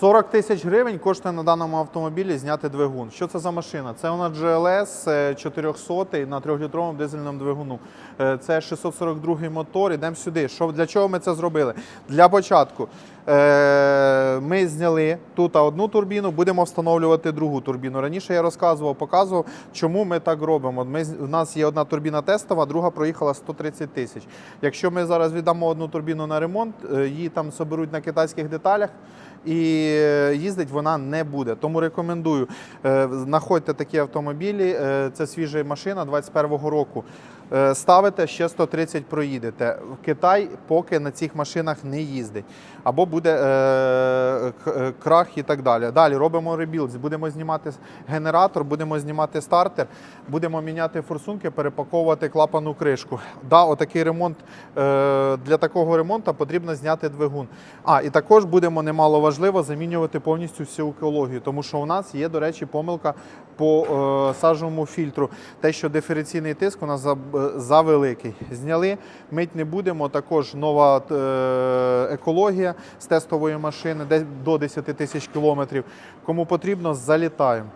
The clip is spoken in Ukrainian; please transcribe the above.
40 тисяч гривень коштує на даному автомобілі зняти двигун. Що це за машина? Це нас GLS е, 400 на 3-літровому дизельному двигуну. Е, Це 642 мотор. Ідемо сюди. Що, для чого ми це зробили? Для початку е, ми зняли тут одну турбіну, будемо встановлювати другу турбіну. Раніше я розказував, показував, чому ми так робимо. Ми, у нас є одна турбіна тестова, друга проїхала 130 тисяч. Якщо ми зараз віддамо одну турбіну на ремонт, е, її там соберуть на китайських деталях. І е, їздить вона не буде. Тому рекомендую е, знаходьте такі автомобілі. е, Це свіжа машина 21-го року. Ставите ще 130 проїдете. В Китай поки на цих машинах не їздить. Або буде е, крах і так далі. Далі робимо ребілд, будемо знімати генератор, будемо знімати стартер, будемо міняти форсунки, перепаковувати клапану кришку. Да, отакий ремонт е, для такого ремонту потрібно зняти двигун. А і також будемо немало важливо замінювати повністю всю екологію, тому що у нас є, до речі, помилка по е, сажовому фільтру. Те, що диференційний тиск у нас за, завеликий. Зняли, мить не будемо. Також нова е, екологія з тестової машини, десь до 10 тисяч кілометрів. Кому потрібно, залітаємо.